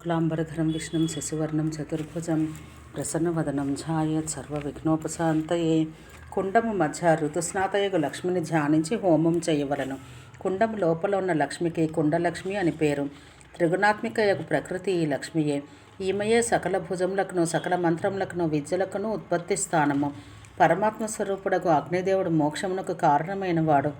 శుక్లాంబరధరం విష్ణుం శశివర్ణం చతుర్భుజం ప్రసన్నవదనం ఛాయత్ సర్వవిఘ్నోపశాంతయే కుండము మధ్య ఋతుస్నాతయగు లక్ష్మిని ధ్యానించి హోమం చేయవలను. కుండము లోపల ఉన్న లక్ష్మికి కుండలక్ష్మి అని పేరు. త్రిగుణాత్మికయగు ప్రకృతి ఈ లక్ష్మియే. ఈమెయే సకల భుజములకును సకల మంత్రములకును విద్యలకును ఉత్పత్తి స్థానము. పరమాత్మ స్వరూపుడకు అగ్నిదేవుడు మోక్షమునకు కారణమైన వాడు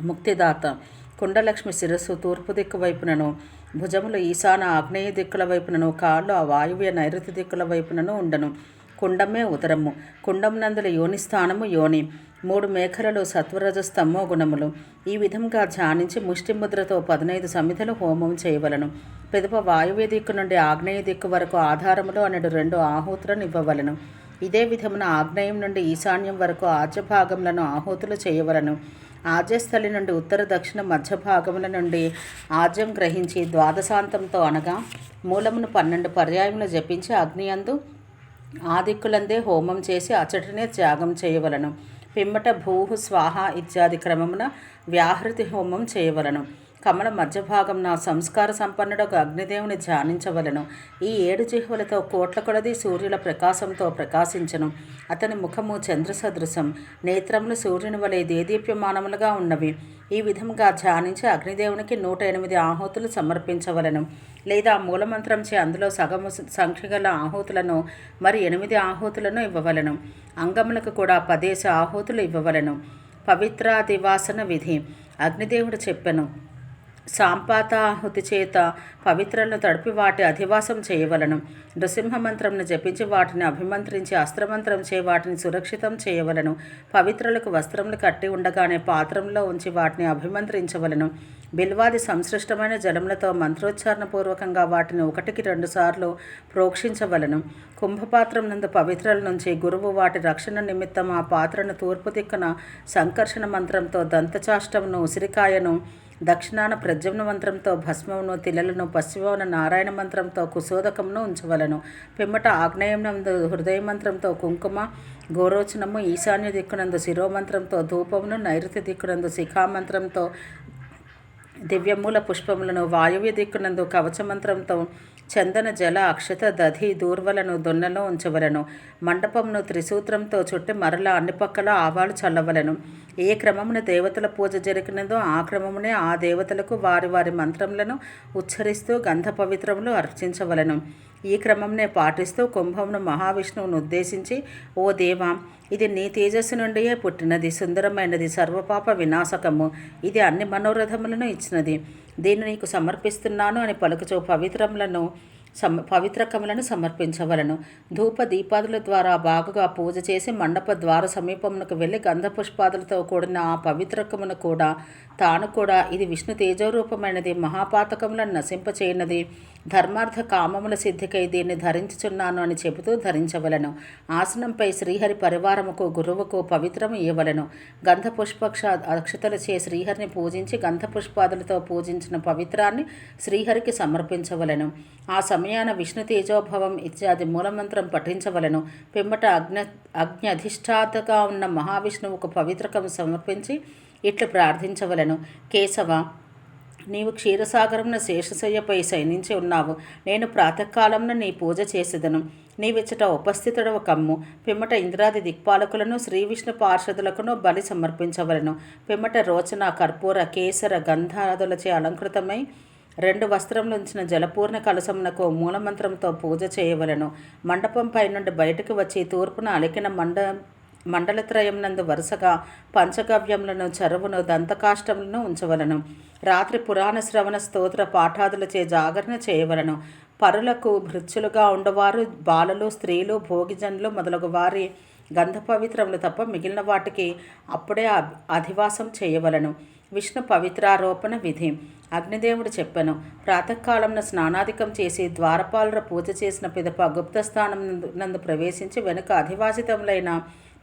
ముక్తిదాత. కుండలక్ష్మి శిరస్సు తూర్పు దిక్కు వైపునను భుజములు ఈశాన ఆగ్నేయ దిక్కుల వైపునను కాళ్ళు ఆ వాయువ్య నైరుతి దిక్కుల వైపునను ఉండను. కుండమే ఉదరము. కుండమునందుల యోని స్థానము యోని. మూడు మేఖలలు సత్వరజ స్తంభో గుణములు. ఈ విధంగా ధ్యానించి ముష్టిముద్రతో పదనైదు సమిధలు హోమం చేయవలను. పెదప వాయువ్య దిక్కు నుండి ఆగ్నేయ దిక్కు వరకు ఆధారములు అనడు రెండు ఆహుతులను ఇవ్వవలను. ఇదే విధమున ఆగ్నేయం నుండి ఈశాన్యం వరకు ఆజ్య భాగములను ఆహుతులు చేయవలను. ఆజస్థలి నుండి ఉత్తర దక్షిణ మధ్య భాగముల నుండి ఆజ్యం గ్రహించి ద్వాదశాంతంతో అనగా మూలమును పన్నెండు పర్యాయములు జపించి అగ్నియందు ఆదిక్కులందే హోమం చేసి అచటనే త్యాగం చేయవలను. పిమ్మట భూ స్వాహ ఇత్యాది క్రమమున వ్యాహృతి హోమం చేయవలను. కమల మధ్యభాగం నా సంస్కార సంపన్నుడకు అగ్నిదేవుని ధ్యానించవలను. ఈ ఏడు జిహ్వలతో కోట్ల కొలది సూర్యుల ప్రకాశంతో ప్రకాశించను. అతని ముఖము చంద్ర సదృశం నేత్రములు సూర్యుని వలె దేదీప్యమానములుగా ఉన్నవి. ఈ విధంగా ధ్యానించి అగ్నిదేవునికి నూట ఎనిమిది ఆహుతులు సమర్పించవలను. లేదా మూలమంత్రంచే అందులో సగము సంఖ్య గల ఆహుతులను మరి ఎనిమిది ఆహుతులను ఇవ్వవలను. అంగములకు కూడా పదేశ ఆహుతులు ఇవ్వవలను. పవిత్రాదివాసన విధి. అగ్నిదేవుడు చెప్పెను సాంపాతాహుతి చేత పవిత్రలను తడిపి వాటి అధివాసం చేయవలను. నృసింహ మంత్రంను జపించి వాటిని అభిమంత్రించి అస్త్రమంత్రం చే వాటిని సురక్షితం చేయవలను. పవిత్రలకు వస్త్రములు కట్టి ఉండగానే పాత్రంలో ఉంచి వాటిని అభిమంత్రించవలను. బిల్వాది సంశ్లిష్టమైన జలములతో మంత్రోచ్చారణపూర్వకంగా వాటిని ఒకటికి రెండు సార్లు ప్రోక్షించవలను. కుంభపాత్రం నందు పవిత్రల నుంచి గురువు వాటి రక్షణ నిమిత్తం ఆ పాత్రను తూర్పు దిక్కున సంకర్షణ మంత్రంతో దంతచాష్టమును ఉసిరికాయను దక్షిణాన ప్రజమ్న మంత్రంతో భస్మమును తిలలను పశ్చిమమున నారాయణ మంత్రంతో కుశోదకమును ఉంచవలను. పిమ్మట ఆగ్నేయమునందు హృదయ మంత్రంతో కుంకుమ గోరోచనము ఈశాన్య దిక్కునందు శిరోమంత్రంతో ధూపమును నైరుతి దిక్కునందు శిఖామంత్రంతో దివ్యమూల పుష్పములను వాయువ్య దిక్కునందు కవచమంత్రంతో చందన జల అక్షత దధి దూర్వలను దొన్నలో ఉంచవలను. మండపమును త్రిసూత్రంతో చుట్టి మరల అన్ని పక్కల ఆవాలు చల్లవలను. ఏ క్రమమున దేవతల పూజ జరిగినదో ఆ క్రమమునే ఆ దేవతలకు వారి వారి మంత్రములను ఉచ్చరిస్తూ గంధ పవిత్రములు అర్చించవలను. ఈ క్రమంనే పాటిస్తూ కుంభమును మహావిష్ణువును ఉద్దేశించి ఓ దేవా ఇది నీ తేజస్సు నుండియే పుట్టినది సుందరమైనది సర్వపాప వినాశకము. ఇది అన్ని మనోరథములను ఇచ్చినది. దీన్ని నీకు సమర్పిస్తున్నాను అని పలుకుచో పవిత్రములను సమ పవిత్రకములను సమర్పించవలను. ధూప దీపాదుల ద్వారా బాగుగా పూజ చేసి మండప ద్వార సమీపమునకు వెళ్ళి గంధపుష్పాదులతో కూడిన ఆ పవిత్రకమును కూడా తాను కూడా ఇది విష్ణు తేజోరూపమైనది మహాపాతకములను నశింపచేయనది. ధర్మార్థ కామముల సిద్ధికై దీన్ని ధరించుచున్నాను అని చెబుతూ ధరించవలను. ఆసనంపై శ్రీహరి పరివారముకు గురువుకు పవిత్రము ఇవ్వవలను. గంధ పుష్పక్ష అక్షతలచే శ్రీహరిని పూజించి గంధపుష్పాదులతో పూజించిన పవిత్రాన్ని శ్రీహరికి సమర్పించవలను. ఆ సమయాన విష్ణు తేజోభవం ఇత్యాది మూలమంత్రం పఠించవలను. పిమ్మట అగ్ని అగ్ని అధిష్టాతగా ఉన్న మహావిష్ణువుకు పవిత్రకము సమర్పించి ఇట్లు ప్రార్థించవలను. కేశవ నీవు క్షీరసాగరంన శేషశయ్యపై శయనించి ఉన్నావు. నేను ప్రాతకాలంన నీ పూజ చేసేదను. నీవిచ్చట ఉపస్థితుడవ కమ్ము. పిమ్మట ఇంద్రాది దిక్పాలకులను శ్రీ విష్ణు పార్షదులకును బలి సమర్పించవలను. పిమ్మట రోచన కర్పూర కేసర గంధాదులచే అలంకృతమై రెండు వస్త్రములుంచిన జలపూర్ణ కలశమునకు మూలమంత్రంతో పూజ చేయవలను. మండపంపై నుండి బయటకు వచ్చి తూర్పున అలికిన మండ మండలత్రయం నందు వరుసగా పంచగవ్యములను చరువును దంతకాష్టములను ఉంచవలను. రాత్రి పురాణ శ్రవణ స్తోత్ర పాఠాదులచే జాగరణ చేయవలను. పరులకు భృత్యులుగా ఉండవారు బాలలు స్త్రీలు భోగిజనులు మొదలగు వారి గంధ పవిత్రములు తప్ప మిగిలిన వాటికి అప్పుడే అధివాసం చేయవలను. విష్ణు పవిత్రారోపణ విధి. అగ్నిదేవుడు చెప్పెను ప్రాతకాలంలో స్నానాధికం చేసి ద్వారపాలర పూజ చేసిన పిదప గుప్తస్థానం నందు ప్రవేశించి వెనుక అధివాసితములైన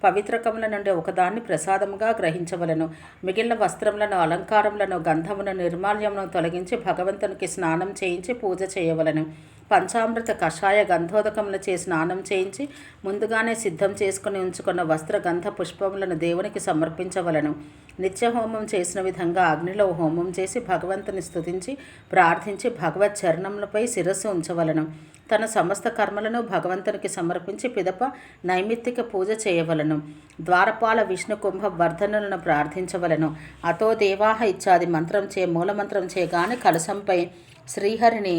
పవిత్రకముల నుండి ఒకదాన్ని ప్రసాదముగా గ్రహించవలను. మిగిలిన వస్త్రములను అలంకారములను గంధమును నిర్మాల్యమును తొలగించి భగవంతునికి స్నానం చేయించి పూజ చేయవలను. పంచామృత కషాయ గంధోదకములు స్నానం చేయించి ముందుగానే సిద్ధం చేసుకుని ఉంచుకున్న వస్త్ర గంధ పుష్పములను దేవునికి సమర్పించవలను. నిత్య హోమం చేసిన విధంగా అగ్నిలో హోమం చేసి భగవంతుని స్థుతించి ప్రార్థించి భగవత్ చరణములపై శిరస్సు ఉంచవలను. తన సమస్త కర్మలను భగవంతునికి సమర్పించి పిదప నైమిత్తిక పూజ చేయవలను. ద్వారపాల విష్ణు కుంభ వర్ధనులను ప్రార్థించవలను. అతో దేవాహ ఇత్యాది మంత్రం చే మూలమంత్రం చేయగానే కలశంపై శ్రీహరిని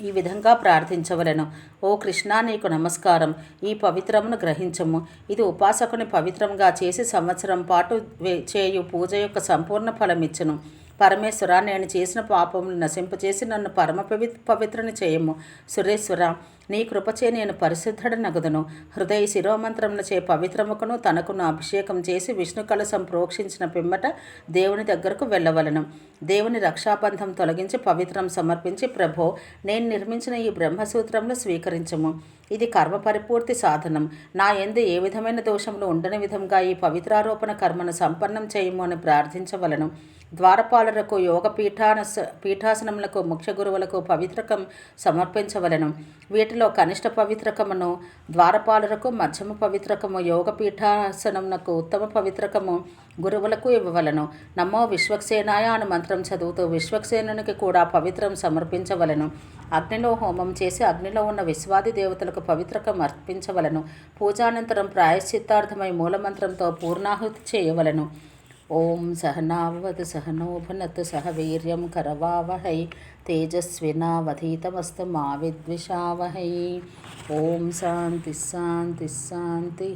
ఈ విధంగా ప్రార్థించవలను. ఓ కృష్ణ నీకు నమస్కారం. ఈ పవిత్రమును గ్రహించము. ఇది ఉపాసకుని పవిత్రంగా చేసి సంవత్సరం పాటు చేయు పూజ యొక్క సంపూర్ణ ఫలమిచ్చును. పరమేశ్వర నేను చేసిన పాపమును నశింపచేసి నన్ను పరమ పవిత్ పవిత్రని చేయము. సురేశ్వర నీ కృపచే నేను పరిశుద్ధుడనగుదను. హృదయ శిరోమంత్రమునచే పవిత్రముకును తనకును అభిషేకం చేసి విష్ణు కలసం ప్రోక్షించిన పిమ్మట దేవుని దగ్గరకు వెళ్ళవలను. దేవుని రక్షాబంధం తొలగించి పవిత్రం సమర్పించి ప్రభో నేను నిర్మించిన ఈ బ్రహ్మసూత్రంలో స్వీకరించము. ఇది కర్మ పరిపూర్తి సాధనం. నా ఎందు ఏ విధమైన దోషములు ఉండని విధంగా ఈ పవిత్రారోపణ కర్మను సంపన్నం చేయము అని ప్రార్థించవలను. ద్వారపాలరకు యోగ పీఠాన పీఠాసనములకు ముఖ్య గురువులకు పవిత్రకం సమర్పించవలను. వీటిలో కనిష్ట పవిత్రకమును ద్వారపాలరకు మధ్యమ పవిత్రకము యోగపీఠాసనమునకు ఉత్తమ పవిత్రకము గురువులకు ఇవ్వవలను. నమ్మో విశ్వక్సేనాయ అని మంత్రం చదువుతూ విశ్వక్సేనునికి కూడా పవిత్రం సమర్పించవలను. అగ్నిలో హోమం చేసి అగ్నిలో ఉన్న విశ్వాది దేవతలకు పవిత్రకం అర్పించవలను. పూజానంతరం ప్రాయశ్చిత్తార్థమై మూలమంత్రంతో పూర్ణాహుతి చేయవలను. ఓం సహనావత్ సహనోభనత్ సహ వీర్యం కరవావహై తేజస్వినావధీతమస్తు మా విద్విషావహై ఓం శాంతి శాంతి శాంతి